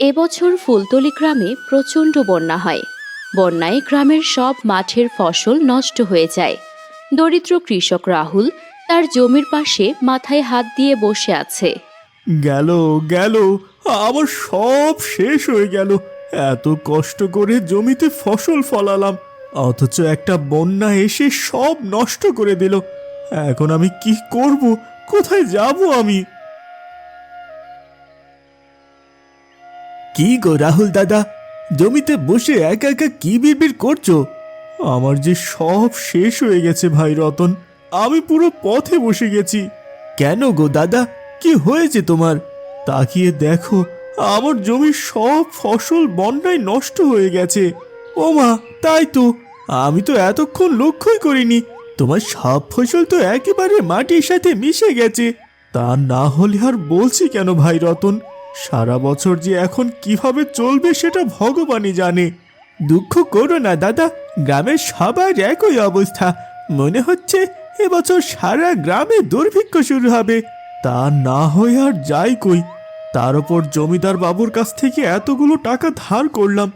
এবছর ফুলতলি গ্রামে প্রচণ্ড বন্যা হয়। বন্যায় গ্রামের সব মাঠের ফসল নষ্ট হয়ে যায়। দরিদ্র কৃষক রাহুল তার জমির পাশে মাথায় হাত দিয়ে বসে আছে। গেল গেল আমার সব শেষ হয়ে গেল। এত কষ্ট করে জমিতে ফসল ফলালাম, অথচ একটা বন্যা এসে সব নষ্ট করে দিল। এখন আমি কি করব? কোথায় যাব আমি? কি গো রাহুল দাদা? জমিতে বসে একা একা কি বিড়বিড় করছ? আমার যে সব শেষ হয়ে গেছে ভাই রতন, আমি পুরো পথে বসে গেছি। কেন গো দাদা? কি হয়েছে তোমার? তাকিয়ে দেখো, আমার জমির সব ফসল বন্যায় নষ্ট হয়ে গেছে। ও মা, তাই তো। আমি তো এতক্ষণ লক্ষ্যই করিনি। তোমার সব ফসল তো একেবারে মাটির সাথে মিশে গেছে। তা না হলে আর বলছি কেন ভাই রতন? সারা বছর যে এখন কীভাবে চলবে সেটা ভগবানই জানে। দুঃখ করো না, দাদা। গ্রামের সবার একই অবস্থা। মনে হচ্ছে এবছর সারা গ্রামে দুর্ভিক্ষ শুরু হবে। তা না হয়ে আর যাই কই। তার উপর জমিদার বাবুর কাছ থেকে এতগুলো টাকা ধার করলাম।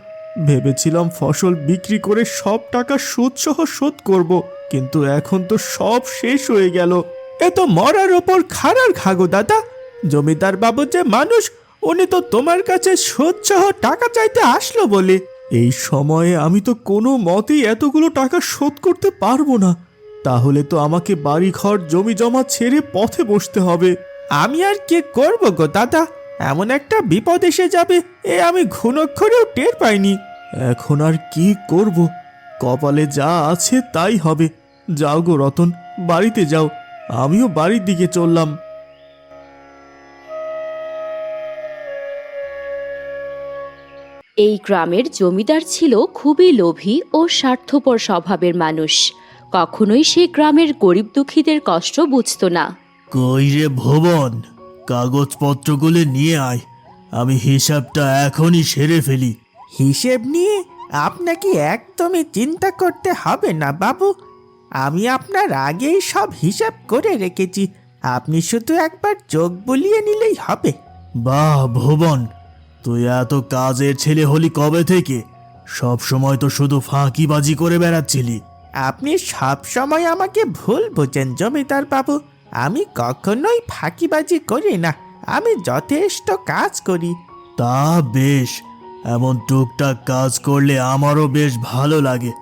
ভেবেছিলাম ফসল বিক্রি করে সব টাকা সুদ সহ শোধ করব, কিন্তু এখন তো সব শেষ হয়ে গেল। এ তো মরার ওপর খারার খাগো দাদা। জমিদার বাবু যে মানুষ উনি তো তোমার কাছে সুদ সহ টাকা চাইতে আসলো বলে। এই সময়ে আমি তো কোনো মতেই এতগুলো টাকা শোধ করতে পারব না। তাহলে তো আমাকে বাড়ি ঘর জমি জমা ছেড়ে পথে বসতে হবে। আমি আর কি করব গো দাদা? এমন একটা বিপদ এসে যাবে, এ আমি ঘুণক্ষরেও টের পাইনি। এখন আর কি করব? কপালে যা আছে তাই হবে। যাও গো রতন, বাড়িতে যাও। আমিও বাড়ির দিকে চললাম। এই গ্রামের জমিদার ছিল খুবই লোভী ও স্বার্থপর স্বভাবের মানুষ। কখনোই সে গ্রামের গরিব দুঃখীদের কষ্ট বুঝতো না। কই রে ভুবন? কাগজপত্রগুলো নিয়ে আয়। আমি হিসাবটা এখনই সেরে ফেলি। হিসেব নিয়ে আপনাকে একদমই চিন্তা করতে হবে না বাবু। আমি আপনার আগেই সব হিসাব করে রেখেছি। আপনি শুধু একবার চোখ বুলিয়ে নিলেই হবে। বাহ ভুবন। তুই এত কাজের ছেলে হলি কবে থেকে? সব সময় তো শুধু ফাঁকিবাজি করে বেড়াচ্ছিলি। আপনি সব সময় আমাকে ভুল বোঝেন জমিদার বাবু। আমি কখনোই ফাঁকিবাজি করি না। আমি যথেষ্ট কাজ করি। তা বেশ। এমন টুকটাক কাজ করলে আমারও বেশ ভালো লাগে।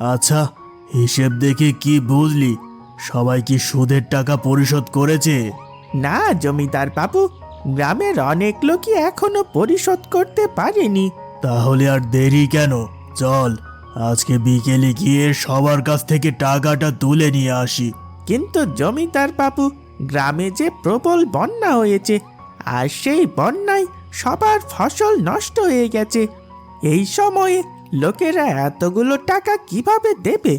আচ্ছা হিসেব দেখে কি বুঝলি? সবাই কি সুদের টাকা পরিশোধ করেছে? না জমিদার বাবু। গ্রামের অনেক লোকই এখনও পরিশোধ করতে পারেনি। তাহলে আর দেরি কেন? চল আজকে বিকেলে গিয়ে সবার কাছ থেকে টাকাটা তুলে নিয়ে আসি। কিন্তু জমিদার বাবু গ্রামে যে প্রবল বন্যা হয়েছে আর সেই বন্যায় সবার ফসল নষ্ট হয়ে গেছে। এই সময়ে লোকেরা এতগুলো টাকা কীভাবে দেবে?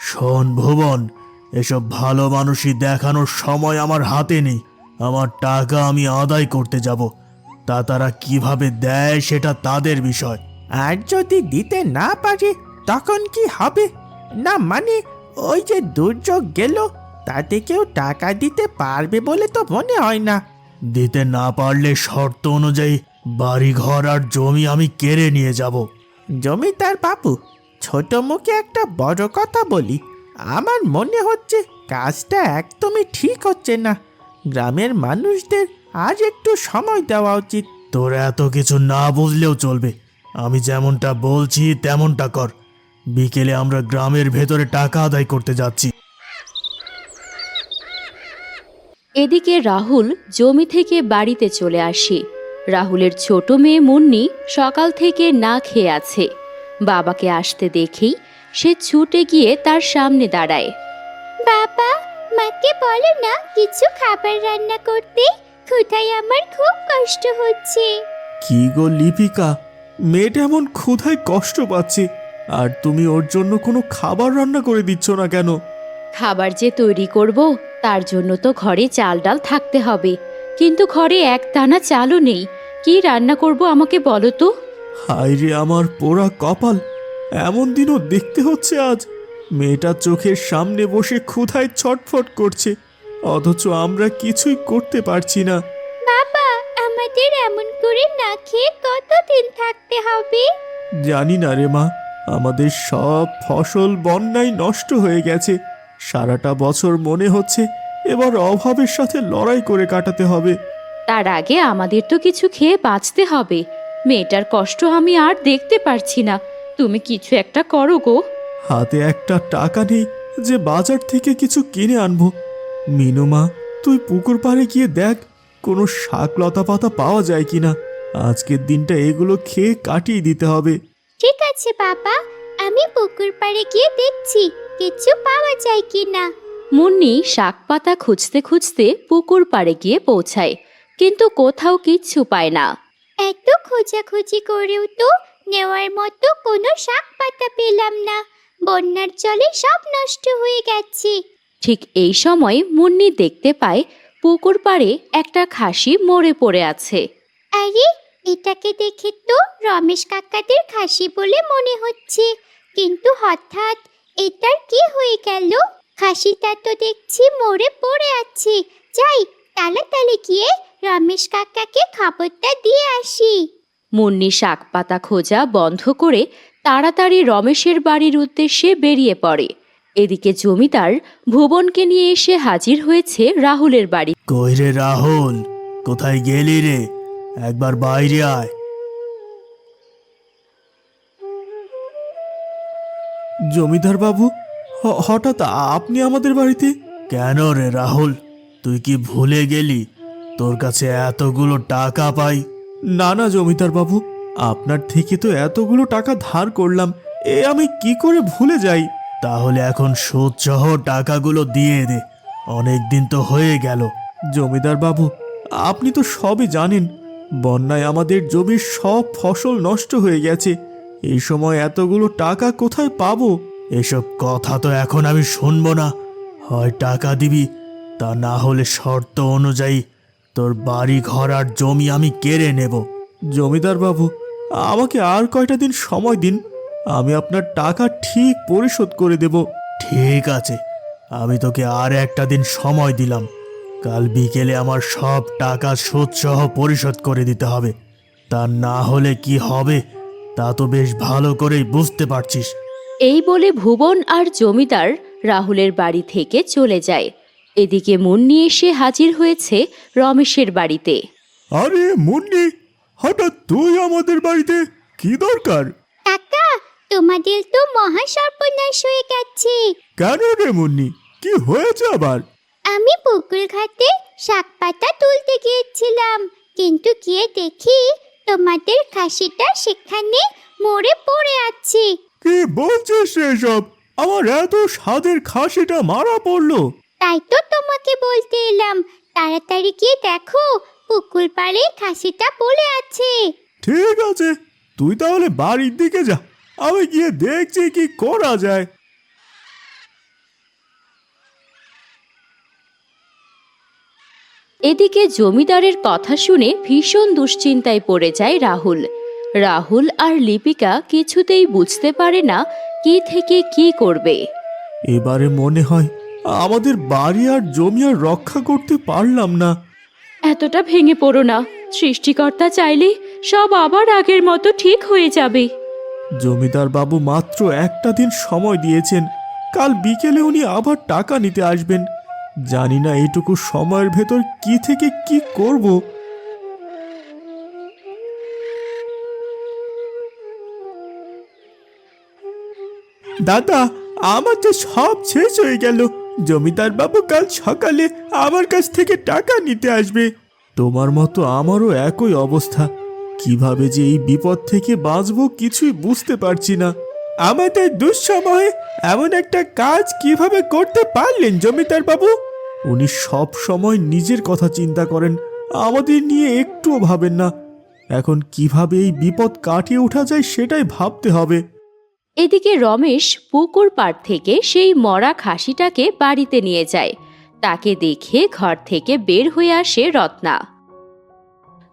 শোন ভুবন এসব ভালো মানুষই দেখানোর সময় আমার হাতে নেই। আমার টাকা আমি আদায় করতে যাব। তা তারা কীভাবে দেয় সেটা তাদের বিষয়। আর যদি দিতে না পারে তখন কি হবে? না মানে ওই যে দুর্যোগ গেল তাতে কেউ টাকা দিতে পারবে বলে তো মনে হয় না। দিতে না পারলে শর্ত অনুযায়ী বাড়ি ঘর আর জমি আমি কেড়ে নিয়ে যাব। জমিদার বাবু ছোট মুখে একটা বড় কথা বলি। আমার মনে হচ্ছে কাজটা একদমই ঠিক হচ্ছে না। গ্রামের মানুষদের আজ একটু সময় দেওয়া উচিত। তোর এত কিছু না বুঝলেও চলবে। আমি যেমনটা বলছি তেমনটা কর। বিকেলে আমরা গ্রামের ভেতরে টাকা আদায় করতে যাচ্ছি। এদিকে রাহুল জমি থেকে বাড়িতে চলে আসে। রাহুলের ছোট মেয়ে মুন্নি সকাল থেকে না খেয়ে আছে। বাবাকে আসতে দেখেই সে ছুটে গিয়ে তার সামনে দাঁড়ায়। বাবা মাকে বলো না কিছু খাবার রান্না করতে? ক্ষুধায় আমার খুব কষ্ট হচ্ছে। কি গো লিপিকা? মেয়েটা এমন ক্ষুধায় কষ্ট পাচ্ছে। আর তুমি ওর জন্য কোনো খাবার রান্না করে দিচ্ছ না কেন? খাবার যে তৈরি করব তার জন্য তো ঘরে চাল ডাল থাকতে হবে। কিন্তু ঘরে এক দানা চালও নেই। কি রান্না করব আমাকে বলো তো। হায় রে আমার পোড়া কপাল এমন দিনও দেখতে হচ্ছে আজ। মেয়েটা চোখের সামনে বসে ক্ষুধায় ছটফট করছে অথচ আমরা কিছুই করতে পারছি না। বাবা আমাদের এমন করে না খেয়ে কতদিন থাকতে হবে? জানি না রে মা আমাদের সব ফসল বন্যায় নষ্ট হয়ে গেছে। সারাটা বছর মনে হচ্ছে এবার অভাবের সাথে লড়াই করে কাটাতে হবে। তার আগে আমাদের তো কিছু খেয়ে বাঁচতে হবে। মেয়েটার কষ্ট আমি আর দেখতে পারছি না। তুমি কিছু একটা করো গো। হাতে একটা টাকা নেই যে বাজার থেকে কিছু কিনে আনব। মিনুমা তুই পুকুর পাড়ে গিয়ে দেখ কোনো শাক লতা পাতা পাওয়া যায় কিনা। আজকের দিনটা এগুলো খেয়ে কাটিয়ে দিতে হবে। ঠিক আছে বাবা আমি পুকুর পাড়ে গিয়ে দেখছি কিছু পাওয়া যায় কি না মুন্নি শাক পাতা খুঁজতে খুঁজতে পুকুর পাড়ে গিয়ে পৌঁছায় কিন্তু কোথাও কিচ্ছু পায় না। এত খোঁজাখুঁজি করেও তো নেওয়ার মতো কোনো শাক পাতা পেলাম না। বন্যার জলে সব নষ্ট হয়ে গেছে। ঠিক এই সময় মুন্নি দেখতে পায় পুকুর পাড়ে একটা খাসি মরে পড়ে আছে। আরে এটাকে দেখে তো রমেশ কাকাদের খাসি বলে মনে হচ্ছে। কিন্তু হঠাৎ এটার কি হয়ে গেল? খাসিটা তো দেখছি মরে পড়ে আছে। যাই তাড়াতাড়ি গিয়ে রমেশ কাকাকে খবরটা দিয়ে আসি। মুন্নি শাক পাতা খোঁজা বন্ধ করে তাড়াতাড়ি রমেশের বাড়ির উদ্দেশ্যে বেরিয়ে পড়ে। এদিকে জমিদার ভুবনকে নিয়ে এসে হাজির হয়েছে রাহুলের বাড়ি। কই রে রাহুল? কোথায় গেলি রে? একবার বাইরে আয়। জমিদার বাবু হঠাৎ আপনি আমাদের বাড়িতে? কেন রে রাহুল? তুই কি ভুলে গেলি? তোর কাছে এতগুলো টাকা পাই। না না জমিদার বাবু আপনার থেকে তো এতগুলো টাকা ধার করলাম এ আমি কি করে ভুলে যাই? তাহলে এখন সুদ সহ টাকাগুলো দিয়ে দে অনেক দিন তো হয়ে গেল। জমিদার বাবু আপনি তো সবই জানেন বন্যায় আমাদের জমির সব ফসল নষ্ট হয়ে গেছে এই সময় এতগুলো টাকা কোথায় পাবো? এসব কথা তো এখন আমি শুনব না। হয় টাকা দিবি তা না হলে শর্ত অনুযায়ী তোর বাড়ি ঘর আর জমি আমি কেড়ে নেব। জমিদার বাবু আমাকে আর কয়টা দিন সময় দিন। আমি আপনার টাকা ঠিক পরিশোধ করে দেব। ঠিক আছে আমি তোকে আর একটা দিন সময় দিলাম। কাল বিকেলে আমার সব টাকা সুদসহ পরিশোধ করে দিতে হবে। তা না হলে কি হবে তা তো বেশ ভালো করেই বুঝতে পারছিস। এই বলে ভুবন আর জমিদার রাহুলের বাড়ি থেকে চলে যায়। এদিকে মুন্নি এসে হাজির হয়েছে রমেশের বাড়িতে। আরে মুন্নি হঠাৎ তুই আমাদের বাড়িতে? কি দরকার? কাকা তোমাদের তো মহা সর্বনাশ হয়ে গেছে। কেন রে মুন্নি? কি হয়েছে আবার? আমি পুকুর ঘাটে শাক পাতা তুলতে গিয়েছিলাম কিন্তু গিয়ে দেখি তোমাদের খাসিটা সেখানে মরে পড়ে আছে। কি বলছিস এসব? আমার এত স্বাদের খাসিটা মারা পড়ল। তাই তো তোমাকে বলতে এলাম তাড়াতাড়ি গিয়ে দেখো পুকুর পাড়ে খাসিটা পড়ে আছে। ঠিক আছে তুই তাহলে বাড়ির দিকে যা আমি গিয়ে দেখছি কি করা যায়। এদিকে জমিদারের কথা শুনে ভীষণ দুশ্চিন্তায় পড়ে যায় রাহুল। রাহুল আর লিপিকা কিছুতেই বুঝতে পারে না কি থেকে কি করবে। এবারে মনে হয় আমাদের বাড়ি আর জমি আর রক্ষা করতে পারলাম না। এতটা ভেঙে পড়ো না। সৃষ্টিকর্তা চাইলে সব আবার আগের মতো ঠিক হয়ে যাবে। জমিদার বাবু মাত্র একটা দিন সময় দিয়েছেন। কাল বিকেলে উনি আবার টাকা নিতে আসবেন। জানি না এইটুকু সময়ের ভেতর কি থেকে কি করব। দাদা, আমার তো সব শেষ হয়ে গেল। জমিদার বাবু কাল সকালে আমার কাছ থেকে টাকা নিতে আসবে। তোমার মতো আমারও একই অবস্থা। কীভাবে যে এই বিপদ থেকে বাঁচবো কিছুই বুঝতে পারছি না। আমাদের দুঃসময়ে এমন একটা কাজ কীভাবে করতে পারলেন জমিদার বাবু? উনি সব সময় নিজের কথা চিন্তা করেন, আমাদের নিয়ে একটুও ভাবেন না। এখন কীভাবে এই বিপদ কাটিয়ে ওঠা যায় সেটাই ভাবতে হবে। এদিকে রমেশ পুকুর পাড় থেকে সেই মরা খাসিটাকে বাড়িতে নিয়ে যায়। তাকে দেখে ঘর থেকে বের হয়ে আসে রত্না।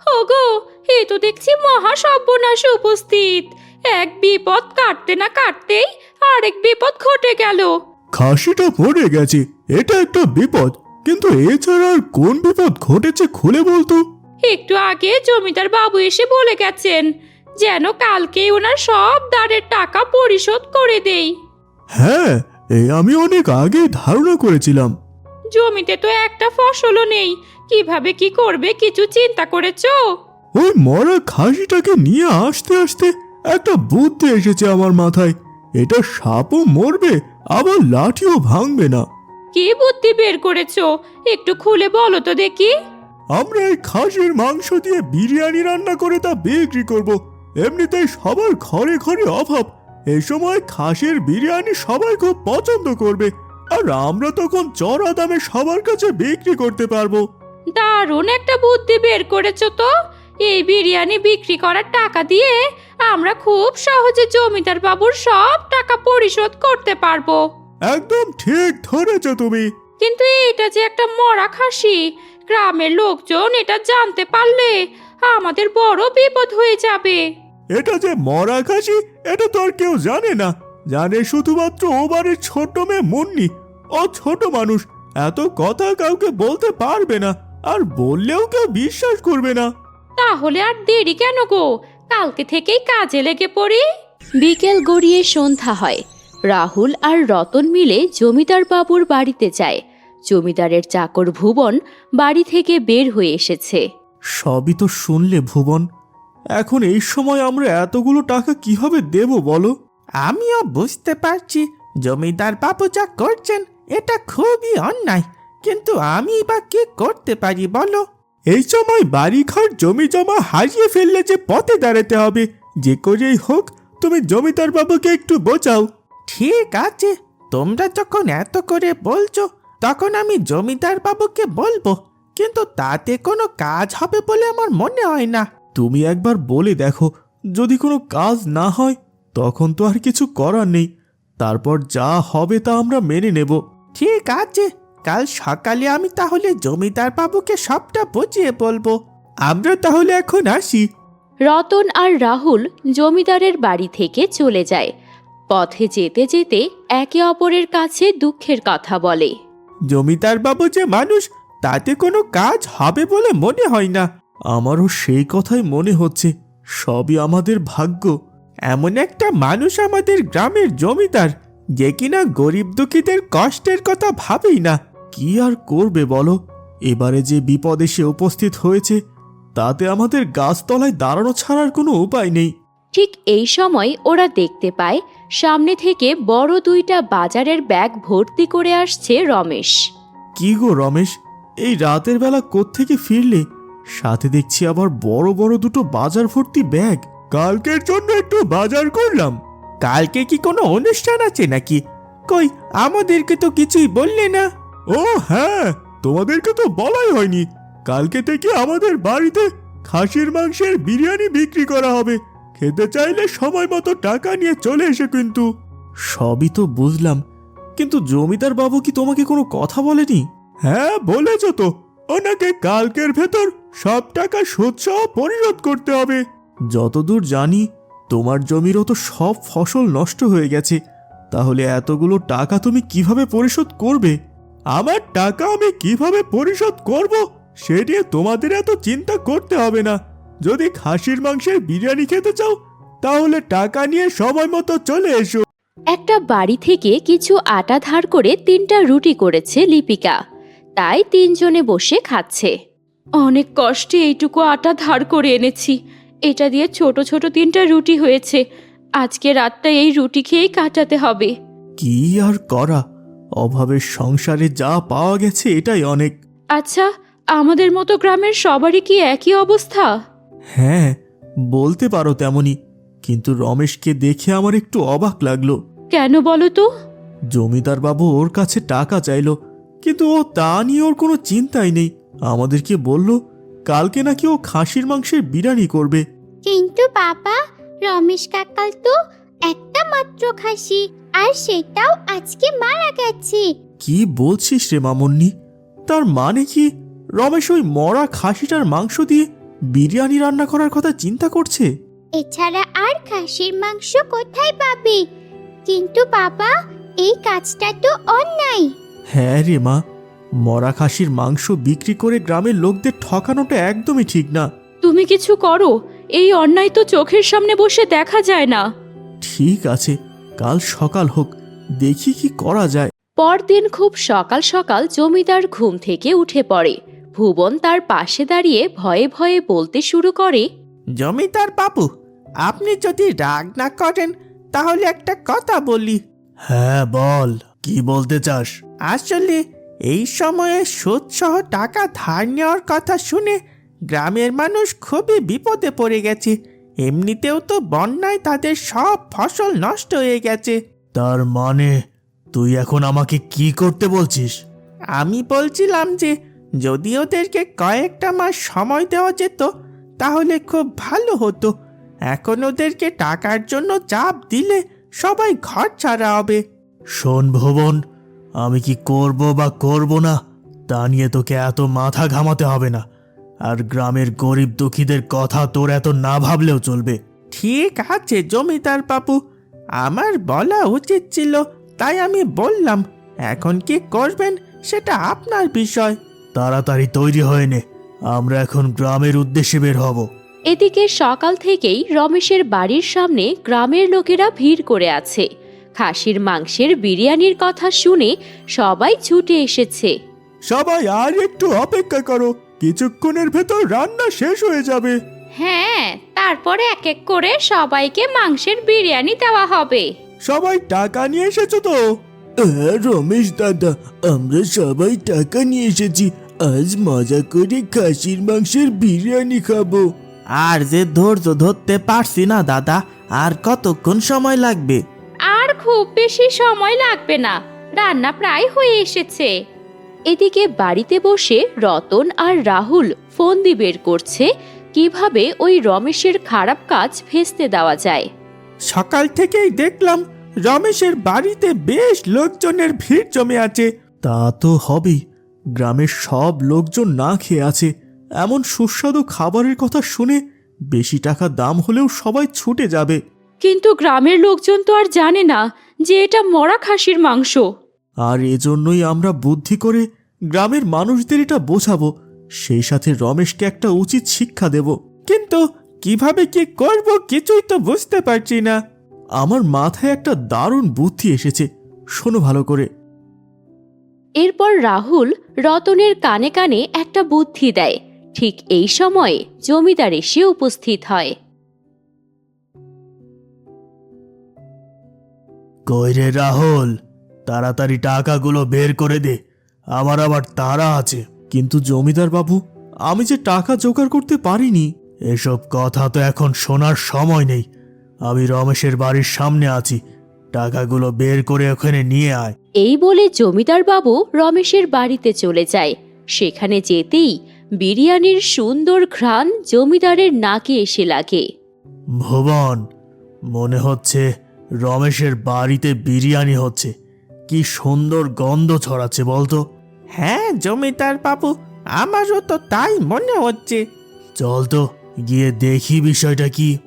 ওগো এ তো দেখছি মহা সর্বনাশ উপস্থিত। এক বিপদ কাটতে না কাটতেই আরেক বিপদ ঘটে গেল। খাসিটা পড়ে গেছে এটা একটা বিপদ। কিন্তু এছাড়া আর কোন বিপদ ঘটেছে খুলে বলতো। একটু আগে জমিদার বাবু এসে বলে গেছেন যেন কালকেই ওনার সব দাঁড়ের টাকা পরিশোধ করে দেই। হ্যাঁ এই আমি অনেক আগে ধারণা করেছিলাম। জমিতে তো একটা ফসলও নেই। কীভাবে কি করবে কিছু চিন্তা করেছ? ওই মরা খাসিটাকে নিয়ে আসতে আসতে একটা বুদ্ধি এসেছে আমার মাথায়। এটা সাপও মরবে আবার লাঠিও ভাঙবে না। কি বুদ্ধি বের করেছ? একটু খুলে বলো তো দেখি। আমরা এই খাসির মাংস দিয়ে বিরিয়ানি রান্না করে তা বিক্রি করব। এমনিতেই সবার ঘরে ঘরে অভাব। এই সময় খাসির বিরিয়ানি সবাই খুব পছন্দ করবে আর আমরা তখন চড়া দামে সবার কাছে বিক্রি করতে পারব। দারুণ একটা বুদ্ধি বের করেছ তো। এই বিরিয়ানি বিক্রি করার টাকা দিয়ে আমরা খুব সহজে জমিদার বাবুর সব টাকা পরিশোধ করতে পারব। একদম ঠিক ধরেছ তুমি। কিন্তু এটা যে একটা মরা খাসি গ্রামের লোকজন এটা জানতে পারলে আমাদের বড় বিপদ হয়ে যাবে। এটা যে মরা খাসি এটা তো আর কেউ জানে না। জানে শুধুমাত্র ও বাড়ির ছোট মেয়ে মুন্নি। ও ছোট মানুষ এত কথা কাউকে বলতে পারবে না আর বললেও কেউ বিশ্বাস করবে না। তাহলে আর দেরি কেন গো? কালকে থেকেই কাজে লেগে পড়ি। বিকেল গড়িয়ে সন্ধ্যা হয়। রাহুল আর রতন মিলে জমিদার বাবুর বাড়িতে যায়। জমিদারের চাকর ভুবন বাড়ি থেকে বের হয়ে এসেছে। সবই তো শুনলে ভুবন এখন এই সময় আমরা এতগুলো টাকা কীভাবে দেব বলো? আমিও বুঝতে পারছি। জমিদার বাবু যা করছেন এটা খুবই অন্যায়। কিন্তু আমি বা কি করতে পারি বলো? এই সময় বাড়ি ঘর জমি জমা হারিয়ে ফেললে যে পথে দাঁড়াতে হবে যে করেই হোক তুমি জমিদার বাবুকে একটু বোঝাও। ঠিক আছে তোমরা যখন এত করে বলছো তখন আমি জমিদার বাবুকে বলব কিন্তু তাতে কোনো কাজ হবে বলে আমার মনে হয় না। তুমি একবার বলে দেখো যদি কোনো কাজ না হয় তখন তো আর কিছু করার নেই। তারপর যা হবে তা আমরা মেনে নেব। ঠিক আছে কাল সকালে আমি তাহলে জমিদার বাবুকে সবটা বুঝিয়ে বলব। আমরা তাহলে এখন আসি। রতন আর রাহুল জমিদারের বাড়ি থেকে চলে যায়। পথে যেতে যেতে একে অপরের কাছে দুঃখের কথা বলে। জমিদার বাবু যে মানুষ তাতে কোনো কাজ হবে বলে মনে হয় না। আমারও সেই কথাই মনে হচ্ছে। সবই আমাদের ভাগ্য। এমন একটা মানুষ আমাদের গ্রামের জমিদার যে কিনা গরিব দুঃখীদের কষ্টের কথা ভাবেই না। কি আর করবে বলো? এবারে যে বিপদ এসে উপস্থিত হয়েছে তাতে আমাদের গাছতলায় দাঁড়ানো ছাড়ার কোনো উপায় নেই। ঠিক এই সময় ওরা দেখতে পায় সামনে থেকে বড় দুইটা বাজারের ব্যাগ ভর্তি করে আসছে রমেশ। কি গো রমেশ এই রাতের বেলা কোত্থেকে ফিরলে? সাথে দেখছি আবার বড় বড় দুটো বাজার ভর্তি ব্যাগ। কালকের জন্য একটু বাজার করলাম। কালকে কি কোনো অনুষ্ঠান আছে নাকি? কই আমাদেরকে তো কিছুই বললে না। ও হ্যাঁ তোমাদেরকে তো বলাই হয়নি। কালকে থেকে আমাদের বাড়িতে খাসির মাংসের বিরিয়ানি বিক্রি করা হবে। খেতে চাইলে সময় মতো টাকা নিয়ে চলে এসে কিন্তু। সবই তো বুঝলাম কিন্তু জমিদার বাবু কি তোমাকে কোনো কথা বলেনি? হ্যাঁ বলেছ তো। ওনাকে কালকের ভেতর সব টাকা সুদ সহ পরিশোধ করতে হবে। যতদূর জানি, তোমার জমিরও তো সব ফসল নষ্ট হয়ে গেছে। তাহলে এতগুলো টাকা তুমি কীভাবে পরিশোধ করবে? আমার টাকা আমি কীভাবে পরিশোধ করব? সে নিয়ে তোমাদের এত চিন্তা করতে হবে না। যদি খাসির মাংসের বিরিয়ানি খেতে চাও, তাহলে টাকা নিয়ে সময় মতো চলে এসো। একটা বাড়ি থেকে কিছু আটা ধার করে তিনটা রুটি করেছে লিপিকা। তাই তিনজনে বসে খাচ্ছে। অনেক কষ্টে এইটুকু আটা ধার করে এনেছি। এটা দিয়ে ছোট ছোট তিনটা রুটি হয়েছে। আজকে রাতটা এই রুটি খেয়েই কাটাতে হবে। কি আর করা? অভাবের সংসারে যা পাওয়া গেছে এটাই অনেক। আচ্ছা আমাদের মতো গ্রামের সবারই কি একই অবস্থা? হ্যাঁ বলতে পারো তেমনি কিন্তু রমেশকে দেখে আমার একটু অবাক লাগল। কেন বলো তো? জমিদার বাবু ওর কাছে টাকা চাইলো কিন্তু ও তা নিয়ে ওর কোনো চিন্তাই নেই। আমাদেরকে বলল কালকে নাকি ও খাসির মাংসের বিরিয়ানি করবে। কিন্তু বাবা রমেশ কাকাল তো একটা মাত্র খাসি আর সেটাও আজকে মারা গেছে। কি বলছিস রে মামন্নি? তার মানে কি? রমেশ ওই মরা খাসিটার মাংস দিয়ে বিরিয়ানি রান্না করার কথা চিন্তা করছে? এছাড়া আর খাসির মাংস কোথায় পাবে? কিন্তু বাবা এই কাজটা তো অন্যায়। হ্যাঁ রে মা মরা খাসির মাংস বিক্রি করে গ্রামের লোকদের ঠকানোটা একদমই ঠিক না। তুমি কিছু করো এই অন্যায় তো চোখের সামনে বসে দেখা যায় না। ঠিক আছে কাল সকাল হোক দেখি কি করা যায়। পরদিন খুব সকাল সকাল জমিদার ঘুম থেকে উঠে পড়ে। ভুবন তার পাশে দাঁড়িয়ে ভয়ে ভয়ে বলতে শুরু করে জমিদার বাবু আপনি যদি রাগ না করেন তাহলে একটা কথা বলি। হ্যাঁ বল কি বলতে চাস? আসলে এই সময়ে সুদসহ টাকা ধার নেওয়ার কথা শুনে গ্রামের মানুষ খুবই বিপদে পড়ে গেছে। এমনিতেও তো বন্যায় তাদের সব ফসল নষ্ট হয়ে গেছে। তার মানে তুই এখন আমাকে কি করতে বলছিস? আমি বলছিলাম যে যদি ওদেরকে কয়েকটা মাস সময় দেওয়া যেত তাহলে খুব ভালো হতো। এখন ওদেরকে টাকার জন্য চাপ দিলে সবাই ঘর ছাড়া হবে। শোন ভুবন আমি কি করব বা করব না তা নিয়ে তোকে এত মাথা ঘামাতে হবে না। আর গ্রামের গরিব দুঃখীদের কথা তোর এত না ভাবলেও চলবে। ঠিক আছে জমিদার বাবু। আমার বলা উচিত ছিল তাই আমি বললাম এখন কি করবেন সেটা আপনার বিষয়। তাড়াতাড়ি তৈরি হয়ে নে আমরা এখন গ্রামের উদ্দেশ্যে বের হব। এদিকে সকাল থেকেই রমেশের বাড়ির সামনে গ্রামের লোকেরা ভিড় করে আছে। খাসির মাংসের বিরিয়ানির কথা শুনে সবাই ছুটে এসেছে। সবাই আর একটু অপেক্ষা করো কিছুক্ষণের ভেতর রান্না শেষ হয়ে যাবে। হ্যাঁ তারপরে এক এক করে সবাইকে মাংসের বিরিয়ানি দেওয়া হবে। সবাই টাকা নিয়ে এসেছ তো? হ্যাঁ রমেশ দাদা আমরা সবাই টাকা নিয়ে এসেছি। আজ মজা করে খাসির মাংসের বিরিয়ানি খাব। আর যে ধৈর্য ধরতে পারছি না দাদা আর কতক্ষণ সময় লাগবে? খুব বেশি সময় লাগবে না। রান্না প্রায় হয়ে এসেছে। এদিকে বাড়িতে বসে রতন আর রাহুল ফন্দি বের করছে কীভাবে ওই রমেশের খারাপ কাজ ভেস্তে দেওয়া যায়। সকাল থেকেই দেখলাম রমেশের বাড়িতে বেশ লোকজনের ভিড় জমে আছে। তা তো হবেই। গ্রামের সব লোকজন না খেয়ে আছে। এমন সুস্বাদু খাবারের কথা শুনে বেশি টাকা দাম হলেও সবাই ছুটে যাবে। কিন্তু গ্রামের লোকজন তো আর জানে না যে এটা মরা খাসির মাংস। আর এজন্যই আমরা বুদ্ধি করে গ্রামের মানুষদের এটা বোঝাবো। সেই সাথে রমেশকে একটা উচিত শিক্ষা দেব। কিন্তু কীভাবে কি করব কিছুই তো বুঝতে পারছি না। আমার মাথায় একটা দারুণ বুদ্ধি এসেছে। শোনো ভালো করে। এরপর রাহুল রতনের কানে কানে একটা বুদ্ধি দেয়। ঠিক এই সময়ে জমিদার এসে উপস্থিত হয়। কইরে রাহুল তাড়াতাড়ি টাকাগুলো বের করে দে। আমার আবার তাড়া আছে। কিন্তু জমিদার বাবু আমি যে টাকা জোগাড় করতে পারিনি। এসব কথা তো এখন শোনার সময় নেই। আমি রমেশের বাড়ির সামনে আছি। টাকাগুলো বের করে ওখানে নিয়ে আয়। এই বলে জমিদার বাবু রমেশের বাড়িতে চলে যায়। সেখানে যেতেই বিরিয়ানির সুন্দর ঘ্রাণ জমিদারের নাকে এসে লাগে। ভুবন মনে হচ্ছে রমেশের বাড়িতে বিরিয়ানি হচ্ছে। কি সুন্দর গন্ধ ছড়াচ্ছে বলতো? হ্যাঁ জমিদার বাবু আমারও তো তাই মনে হচ্ছে। চল তো গিয়ে দেখি বিষয়টা কি।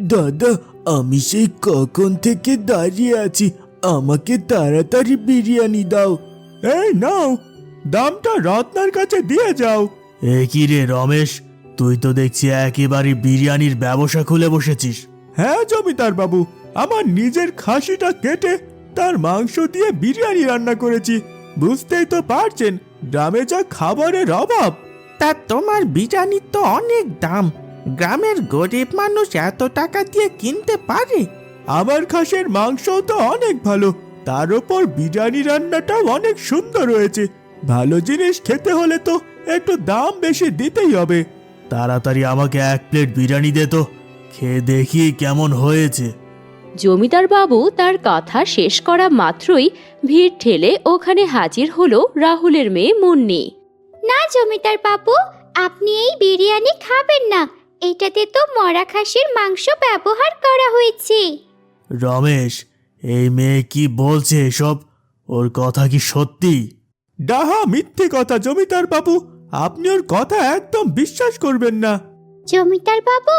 দাদা আমি সেই কখন থেকে দাঁড়িয়ে আছি আমাকে তাড়াতাড়ি বিরিয়ানি দাও। এই নাও দামটা রত্নার কাছে দিয়ে যাও। এ কি রে রমেশ? তুই তো দেখছি একেবারে বিরিয়ানির ব্যবসা খুলে বসেছিস। হ্যাঁ জমিদার বাবু আমার নিজের খাসিটা কেটে তার মাংস দিয়ে বিরিয়ানি রান্না করেছি। বুঝতেই তো পারছেন গ্রামে যা খাবারের অভাব। তা তোমার বিরিয়ানির তো অনেক দাম। গ্রামের গরিব মানুষ এত টাকা দিয়ে কিনতে পারে? আমার খাসের মাংস তো অনেক ভালো তার ওপর বিরিয়ানি রান্নাটাও অনেক সুন্দর হয়েছে। ভালো জিনিস খেতে হলে তো একটু দাম বেশি দিতেই হবে। তাড়াতাড়ি আমাকে এক প্লেট বিরিয়ানি দে তো খেয়ে দেখি কেমন হয়েছে। জমিদার বাবু তার কথা শেষ করা মাত্রই ভিড় ঠেলে ওখানে হাজির হলো রাহুলের মেয়ে মুন্নি। না জমিদার বাবু আপনি এই বিরিয়ানি খাবেন না। এটাতে তো মরা খাসির মাংস ব্যবহার করা হয়েছে। রমেশ এই মেয়ে কি বলছে এসব? ওর কথা কি সত্যি? ডাহা মিথ্যে কথা জমিদার বাবু আপনি ওর কথা একদম বিশ্বাস করবেন না। জমিদার বাবু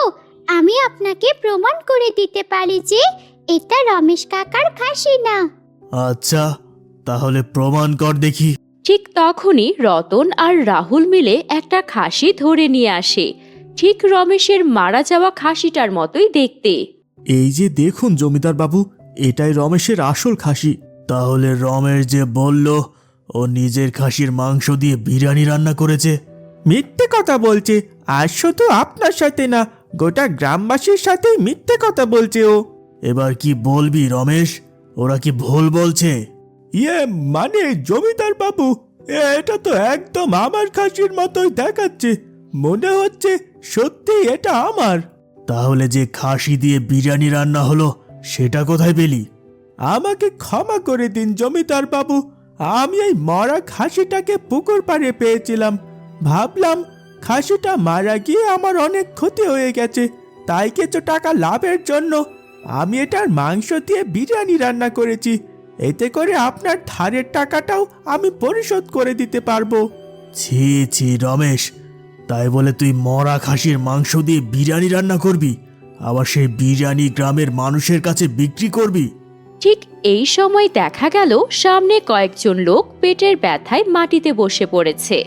আমি আপনাকে প্রমাণ করে দিতে পারি যে এটা রমেশ কাকার খাসি না। আচ্ছা তাহলে প্রমাণ কর দেখি। ঠিক তখনই রতন আর রাহুল মিলে একটা খাসি ধরে নিয়ে আসে। ঠিক রমেশের মারা যাওয়া খাসিটার মতোই দেখতে। এই যে দেখুন জমিদার বাবু এটাই রমেশের আসল খাসি। তাহলে রমেশ যে বলল ও নিজের খাসির মাংস দিয়ে বিরিয়ানি রান্না করেছে। মিথ্যে কথা বলছে। আর শুধু আপনার সাথে না গোটা গ্রামবাসীর সাথেই মিথ্যে কথা বলছে ও। এবার কি বলবি রমেশ? ওরা কি ভুল বলছে? ইয়ে মানে জমিদার বাবু এটা তো একদম আমার খাসির মতোই দেখাচ্ছে। মনে হচ্ছে সত্যি এটা আমার। তাহলে যে খাসি দিয়ে বিরিয়ানি রান্না হলো সেটা কোথায় পেলি? আমাকে ক্ষমা করে দিন জমিদার বাবু। আমি এই মরা খাসিটাকে পুকুর পাড়ে পেয়েছিলাম। ভাবলাম খাসিটা মারা গিয়ে আমার অনেক ক্ষতি হয়ে গেছে তাই কিছু টাকা লাভের জন্য আমি এটার মাংস দিয়ে বিরিয়ানি রান্না করেছি। এতে করে আপনার ধারের টাকাটাও আমি পরিশোধ করে দিতে পারব। ছি ছি রমেশ তাই বলে তুই মরা খাসির মাংস দিয়ে বিরিয়ানি রান্না করবি? আবার সেই বিরিয়ানি গ্রামের মানুষের কাছে বিক্রি করবি? ঠিক এই সময় দেখা গেল সামনে কয়েকজন লোক পেটের ব্যথায় মাটিতে বসে পড়েছে।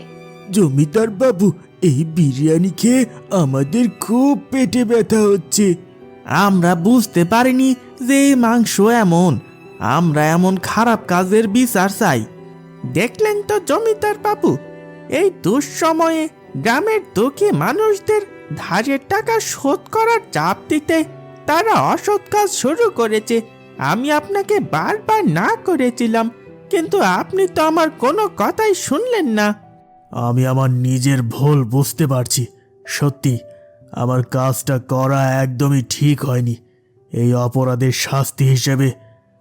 জমিদার বাবু, এই বিরিয়ানি খেয়ে আমাদের খুব পেটে ব্যথা হচ্ছে। আমরা বুঝতে পারিনি যে এই মাংস এমন। আমরা এমন খারাপ কাজের বিচার চাই। দেখলেন তো জমিদার বাবু, এই দুঃসময়ে গ্রামের দুঃখী মানুষদের ধারের টাকা শোধ করার চাপ দিতে তারা অসৎ কাজ শুরু করেছে। আমি আপনাকে বারবার না করেছিলাম কিন্তু আপনি তো আমার কোনো কথাই শুনলেন না। আমি আমার নিজের ভুল বুঝতে পারছি। সত্যি আমার কাজটা করা একদমই ঠিক হয়নি। এই অপরাধের শাস্তি হিসেবে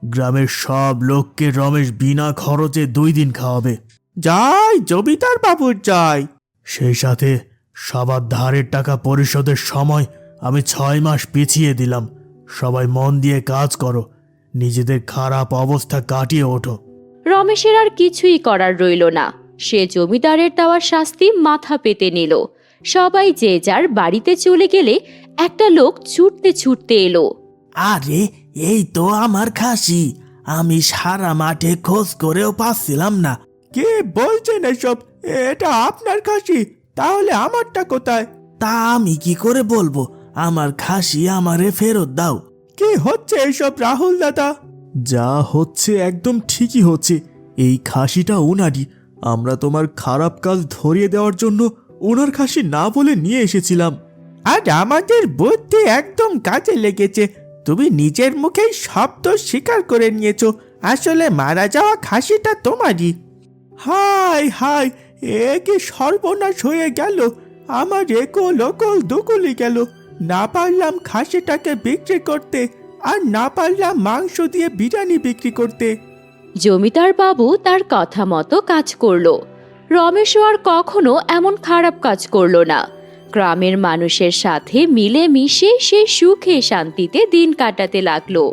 গ্রামের সব লোককে রমেশ বিনা খরচে দুই দিন খাওয়াবে। যাই জমিদার বাবুর যাই। সেই সাথে সবার ধারের টাকা পরিশোধের সময় আমি ছয় মাস পিছিয়ে দিলাম। সবাই মন দিয়ে কাজ করো। নিজেদের খারাপ অবস্থা কাটিয়ে ওঠো। রমেশের আর কিছুই করার রইল না। সে জমিদারের দেওয়া শাস্তি মাথা পেতে নিল। সবাই যে যার বাড়িতে চলে গেলে একটা লোক ছুটতে ছুটতে এলো। আরে এই তো আমার খাসি। আমি সারা মাঠে খোঁজ করেও পাচ্ছিলাম না। কে বলছেন এসব? এটা আপনার খাসি? তাহলে আমারটা কোথায়? তা আমি কি করে বলব? আমার খাসি আমারে ফেরত দাও। কি হচ্ছে এসব রাহুল দাদা? যা হচ্ছে একদম ঠিকই হচ্ছে। এই খাসিটা ওনারই আমরা তোমার খারাপ কাজ ধরিয়ে দেওয়ার জন্য ওনার খাসি না বলে নিয়ে এসেছিলাম। আর আমাদের বুদ্ধি একদম কাজে লেগেছে। তুমি নিজের মুখেই শব্দ স্বীকার করে নিয়েছো। আসলে মারা যাওয়া খাসিটা তোমারই। হাই হাই এ কি সর্বনাশ হয়ে গেল। আমার একল অকল দুকুলি গেল। না পারলাম খাসিটাকে বিক্রি করতে আর না পারলাম মাংস দিয়ে বিরিয়ানি বিক্রি করতে। জমিদার বাবু তার কথা মতো কাজ করল। রমেশও আর কখনো এমন খারাপ কাজ করল না। গ্রামের মানুষের সাথে মিলে মিশে সে সুখে শান্তিতে দিন কাটাতে লাগল।